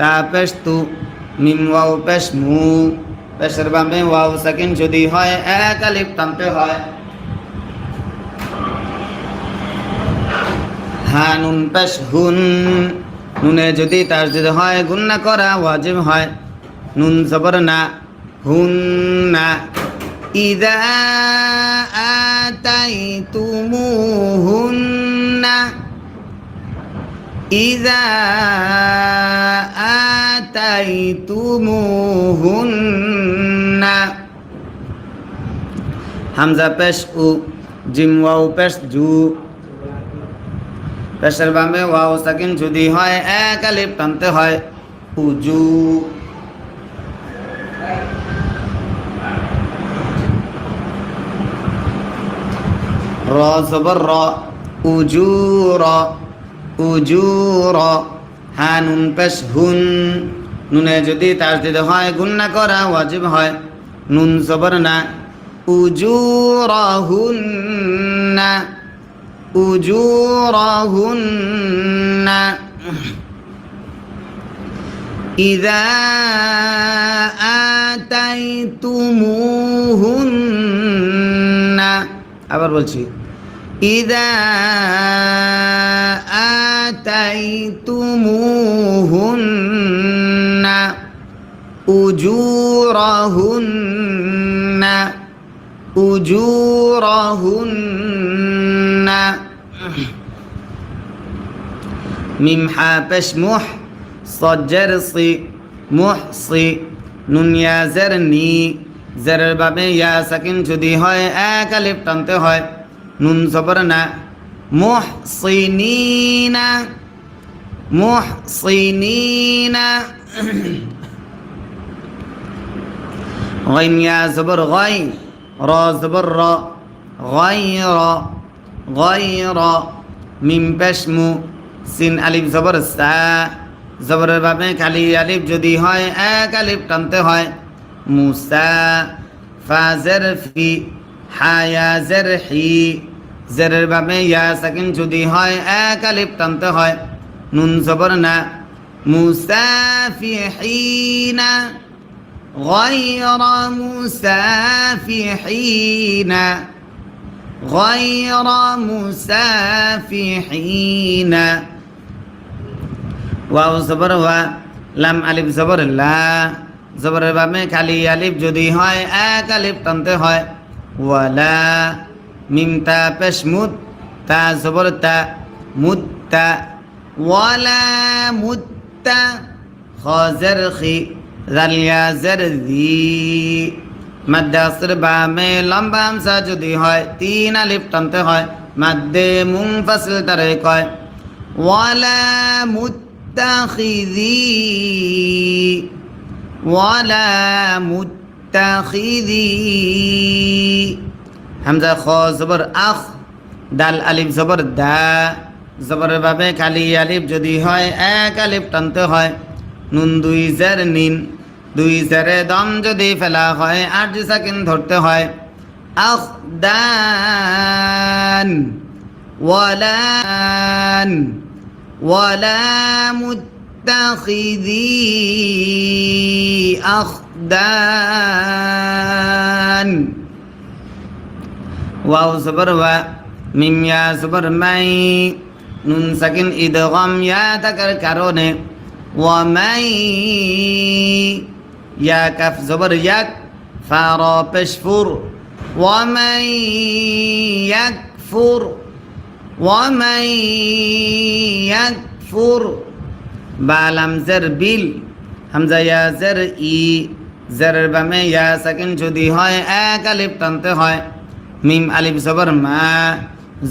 তা পেশ তু মিম ওয়াও পেশ মু পেশের বামে ওয়াও সাকিন যদি হয়, এক আলিফ টানতে হয়। হা নুন পেশ হুন। নুনে যদি তার যদি হয়, গুন্না করা ওয়াজিব হয়। নুন জবর না, হুন না। ইদা আতাইতুমুহুন্না। ইদা আতাইতুমুহুন্না হামজা পেশ উ জিম ওয়াও পেশ জু পেশের বামে ওয়াও সাকিন যদি হয় এক আলিফ টানতে হয় উজু র জবর র উজু র উজু র হা নুন পেশ হুন নুনে যদি তার দিতে হয় গুন্না করা ওয়াজিব হয় নুন জবর না উজু রহুন্না أجورهن إذا آتيتموهن আবার বলছি إذا آتيتموهن أجورهن أجورهن মিম হা পেশ মুহ সজ্জের সি মুহ সি নুন ইয়া জের নি জেরের বাবে ইয়া সাকিন যদি হয় এক আলিফ টানতে হয় নুন জবর না মুহ সিনিনা মুহ সিনিনা غين يا زبر غي را زبر را غير غير মিম পেশমু সিন আলিফ জবর সা জবরের ভাবে খালি আলিফ যদি হয় এক আলিফ টানতে হয় মুসা ফাজের ফি হায়াজের হি জেরের ভাবে ইয়া সাকিন যদি হয় এক আলিফ টানতে হয় নুন জবর না মুসাফিহিনা غير مسافحين غير مسافحين ওয়াও জবর ওয়া লাম আলিফ জবর লা জবরের বামে খালি আলিফ যদি হয় এক আলিফ টানতে হয় ওয়ালা মিম তা পেশ মুদ, তা জবর তা মুত্তা ওয়ালা মুত্তা খজর খি জালিয়া জের দি। মাদ্দাসের বামে লম্বা হামসা যদি হয়, তিন আলিফ টানতে হয়, মাদ্দে মুং ফাসিল তারে কয়, ওয়ালা মুত্তাখিদি ওয়ালা মুত্তাখিদি হামজা খ, জবর আখ, দাল আলিফ, জবর দা। জবরের ভাবে খালি আলিফ যদি হয়, এক আলিফ টানতে হয়। নুন দুই জের নিন, দুই জেরে দম যদি ফেলা হয়, আট সাকিন ধরতে হয়। আখ, দান, ওয়ালান ওয়ালা মুত্তাখিদি আখদান ওয়াও জবর ওয়া মিম ইয়া জবর মাই নুন সাকিন ইদগাম ইয়া থাকার কারণে ওয়ামাই ইয়া কাফ জবর ইয়াক ফার পেশফুর ওয়ামাই ইয়াকফুর ওয়ামাই ইয়াকফুর বালাম জের বিল হামজা ইয়া জের ই জেরের বামে ইয়া সাকিন যদি হয় এক আলিফ টানতে হয় মিম আলিফ জবর মা।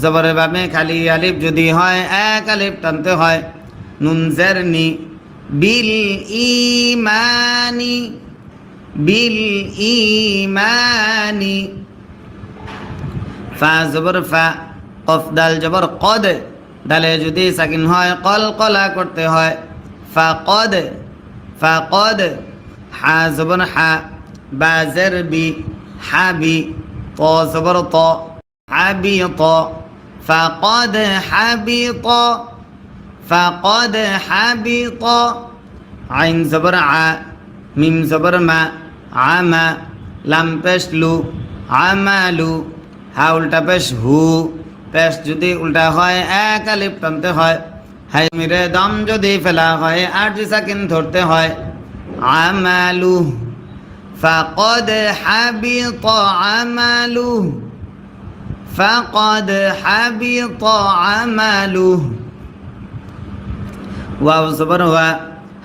জবরের বামে খালি আলিফ যদি হয়, এক আলিফ টানতে হয়। নুন জের নি বিল ইমানি বিল ইমানি ফা জবর ফা, কফ দাল জবর কদ। দালে যদি সাকিন হয়, কল কলা করতে হয়। ফা কদ ফা কদ। হা জবর হা, বা জের বি, হা বি। ত জবর ত হাবি ত فقد حبط فقد حبط আইন জবর আ মিম জবর মা আমা লাম পেশ লু আমালু হা উল্টা পেশ হু পেশ যদি উল্টা হয় এক আলিফ টানতে হয় হাই মিরে দম যদি ফেলা হয় আর যে সাকিন ধরতে হয় আমালু فقد حبط عمله فقد حبط عمله واو زبر و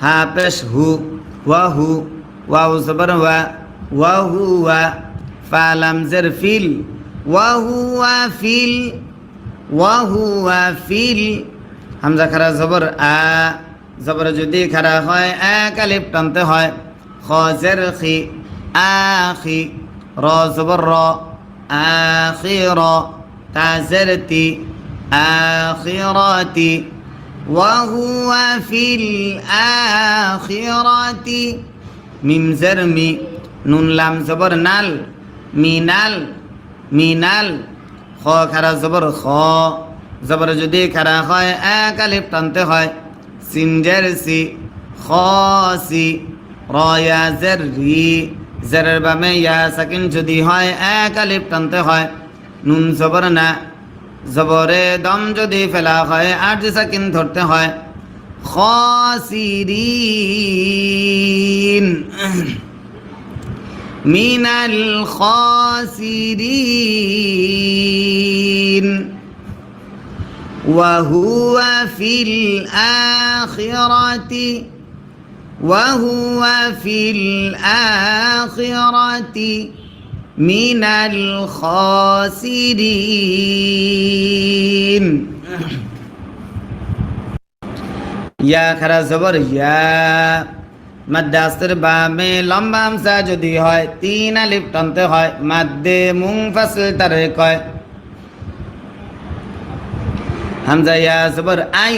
ها পেশ হু ওয়াহু ওয়াও জবর ওয়া ওয়াহুয়া ফালাম জের ফিল ওয়াহুয়া ফিল ওয়াহুয়া ফিল হামজা খারা জবর আ জবর যদি খারা হয় এক আলিফ টানতে হয় খ জের খি আখি র জবর র আখির তা জের তি আখিরাতি وهو في الآخرة মিম জের মি নুন লাম জবর নাল মিনাল মিনাল খ খারা জবর খ জবর যদি খারা হয় এক আলিফ টানতে হয় সিন জের সি খ সি র ইয়া জের রি জেরের বামে ইয়া সাকিন যদি হয় এক আলিফ টানতে হয় নুন জবর না জবরে দম যদি ফেলা হয় আর যে সাকিন ধরতে হয় خاسرين من الخاسرين وهو في الآخرة وهو في الآخرة من الخاسرين ইয়া খারা জবর ইয়া মাদ্দাস্তের বামে লম্বা হামসা যদি হয় তিন আলিফ টানতে হয় মাদ্দে মুং ফাসল তারে কয় হামজা ইয়া জবর আই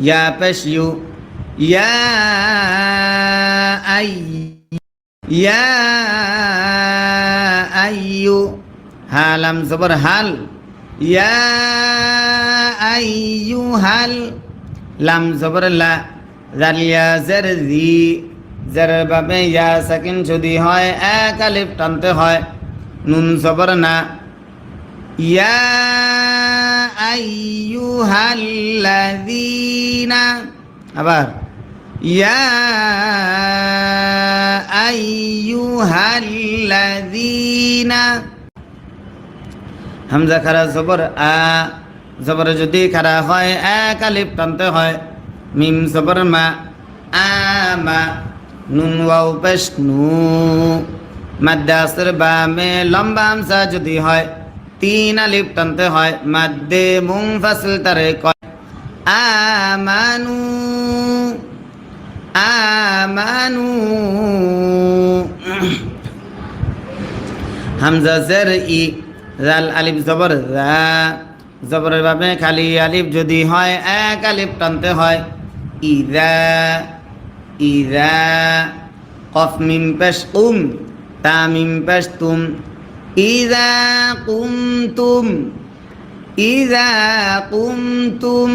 ইয়া পেশ ইউ ইয়া আই, ইয়া আইয়ু হালাম জবর, হাল। ইয়া আইয়ু, হাল। লাম, জবর, লা। জালিয়া জের, জি। জের বাবে ইয়া সাকিন যদি হয়, এক আলিফ টানতে হয়। নুন, জবর, না। ইয়া আইয়ুহাল্লাযীনা আবার ইয়া আইয়ুহাল্লাযীনা হামজা খারা জবর আ জবর যদি খারা হয় এক আলিফ টানতে হয় মিম জবর মা আমা নুন ওয়াও মাদ্দাসের বামে লম্বা যদি হয় তিন আলিফ হয় মাদ্দে মুং ফাসল তারে কয় আমানু আমানু। হামজা জের ই জাল আলিফ জবর রা। জবরের ভাবে খালি আলিফ যদি হয়, এক আলিফ টানতে হয়। ইদা ইদা। কফ মিম পেশ উম, তা মিম পেশ তুম। ইদা কুমতুম ইদা কুমতুম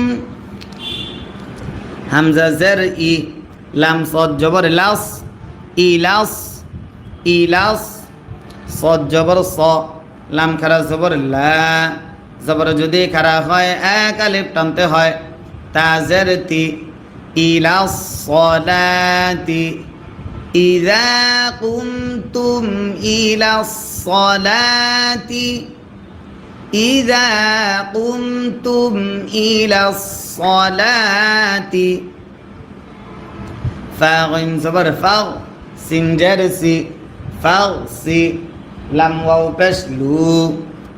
হামজা জের ই লাম সদ জবর লাস ইলাস ইলাস সদ জবর স, লাম খারা জবর লা, জবর যদি খারা হয়, এক আলিফ টানতে হয়। তাজের তি ইলা সলাতি কুমতুম ইলা সলাতি, ইদা কুমতুম ইলা সলাতি। ফাগিন জবর ফাগ সিনজার সি ফাগ সি লাম ওয়াও পেশ লু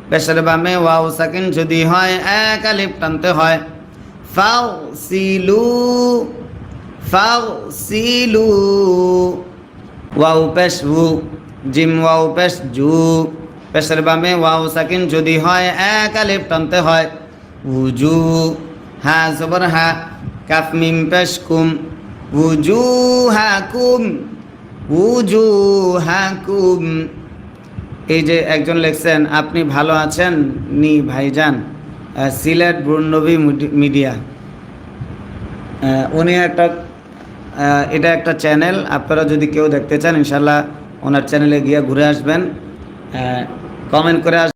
পেশের বামে ওয়াও সাকিন যদি হয় এক আলিফ টানতে হয় ফাও সিলু ফাও সিলু ওয়াও পেশ হু জিম ওয়াও পেশ জু পেশের বামে ওয়াও সাকিন যদি হয় এক আলিফ টানতে হয় উজু হা জবর হা কাফ মিম পেশ কুম উজু হা কুম উজু হা কুম এই যে একজন লিখছেন, আপনি ভালো আছেন? নি ভাইজান। সিলেট ব্রুন্নবী মিডিয়া। উনি একটা এটা একটা চ্যানেল। আপনারা যদি কেউ দেখতে চান, ইনশাল্লাহ ওনার চ্যানেলে গিয়ে ঘুরে আসবেন। কমেন্ট করে আস